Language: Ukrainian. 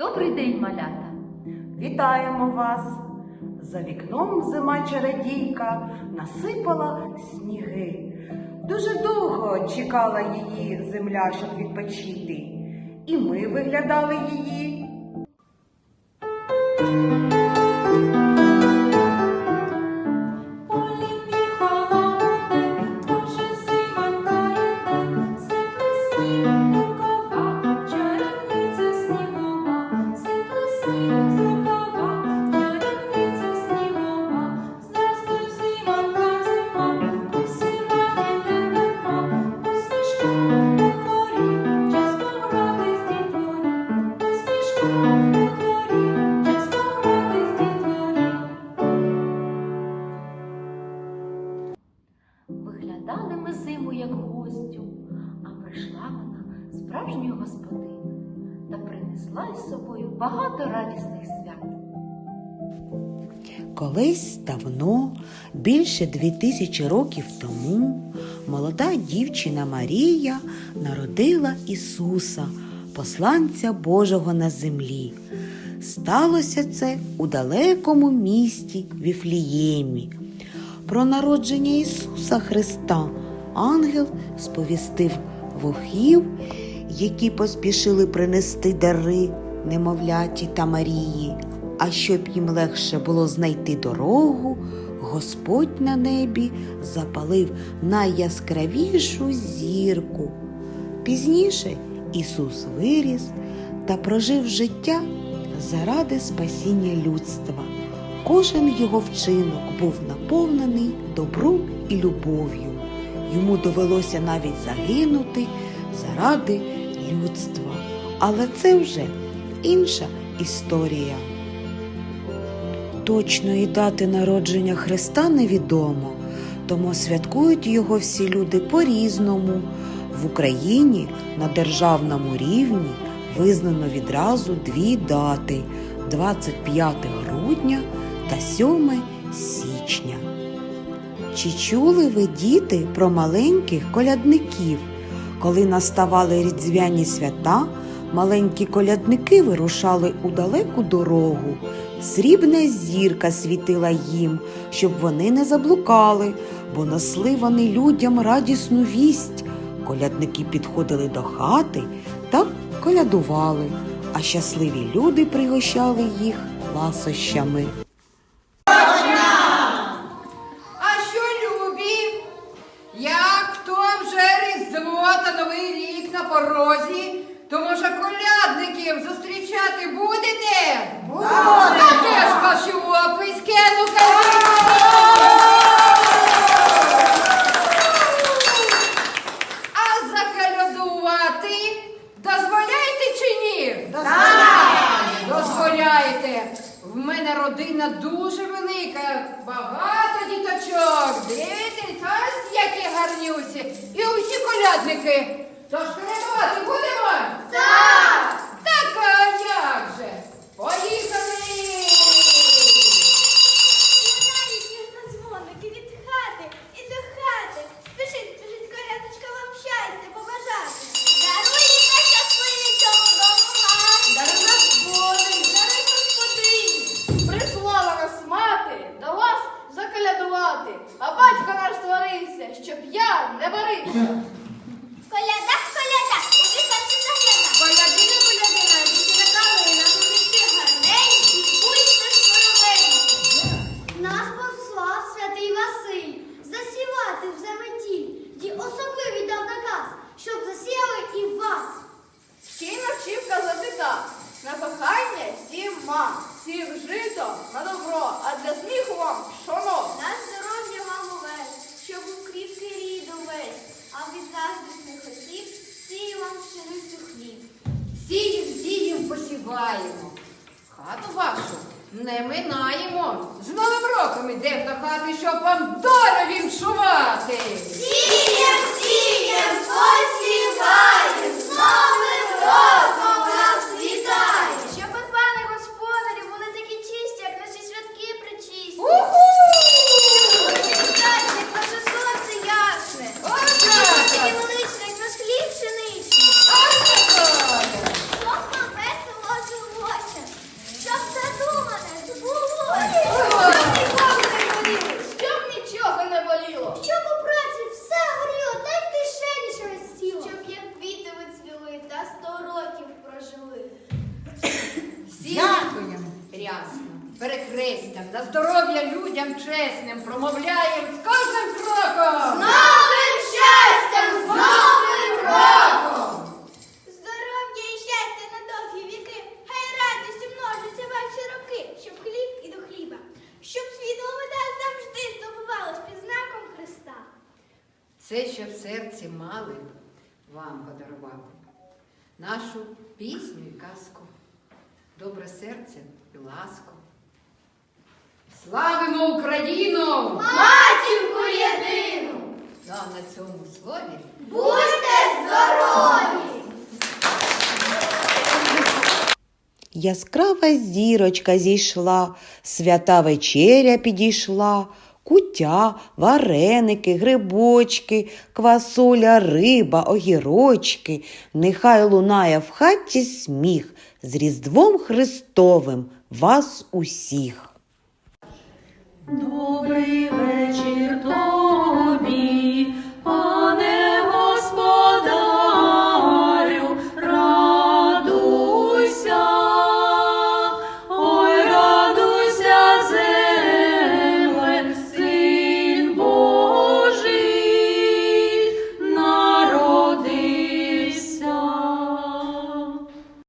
Добрий день, малята! Вітаємо вас! За вікном зима чародійка насипала сніги. Дуже довго чекала її земля, щоб відпочити. І ми виглядали її. Багато радісних свят. Колись давно, більше дві тисячі років тому, молода дівчина Марія народила Ісуса, посланця Божого на землі. Сталося це у далекому місті Віфліємі. Про народження Ісуса Христа ангел сповістив вохів, які поспішили принести дари немовляті та Марії. А щоб їм легше було знайти дорогу, Господь на небі запалив найяскравішу зірку. Пізніше Ісус виріс та прожив життя заради спасіння людства. Кожен його вчинок був наповнений добром і любов'ю. Йому довелося навіть загинути заради людства. Але це вже інша історія. Точної дати народження Христа невідомо, тому святкують його всі люди по-різному. В Україні на державному рівні визнано відразу дві дати 25 грудня та 7 січня. Чи чули ви діти про маленьких колядників? Коли наставали різдвяні свята, маленькі колядники вирушали у далеку дорогу. Срібна зірка світила їм, щоб вони не заблукали, бо несли вони людям радісну вість. Колядники підходили до хати та колядували, а щасливі люди пригощали їх ласощами. Як то вже Різдво та Новий рік на порозі, то може колядників зустрічати будете? Буде! А де ж ваші описки, ну А заколядувати дозволяєте чи ні? Дозволяєте! Дозволяєте! В мене родина дуже велика, багато діточок. Дивіться, ось які гарнюсі. І усі колядники. Тож колядувати будемо? Заздрісних осіб сію вам пшеницю хліб. Сіїв, сіїв, посіваємо. Хату вашу не минаємо. З Новим роком іде до хати, щоб вам долю віншувати. На здоров'я людям чесним промовляєм з кожним кроком. З Новим щастям, з новим роком! Здоров'я і щастя на довгі віки, хай радості множаться ваші роки, щоб хліб і до хліба, щоб світло вода завжди здобувалась під знаком Христа. Все, що в серці мали, вам подарували. Нашу пісню і казку, добре серце і ласку. Славимо Україну! Матінку єдину! Ну, а на цьому слові Будьте здорові! Яскрава зірочка зійшла, свята вечеря підійшла, куття, вареники, грибочки, квасоля, риба, огірочки. Нехай лунає в хаті сміх з Різдвом Христовим вас усіх. До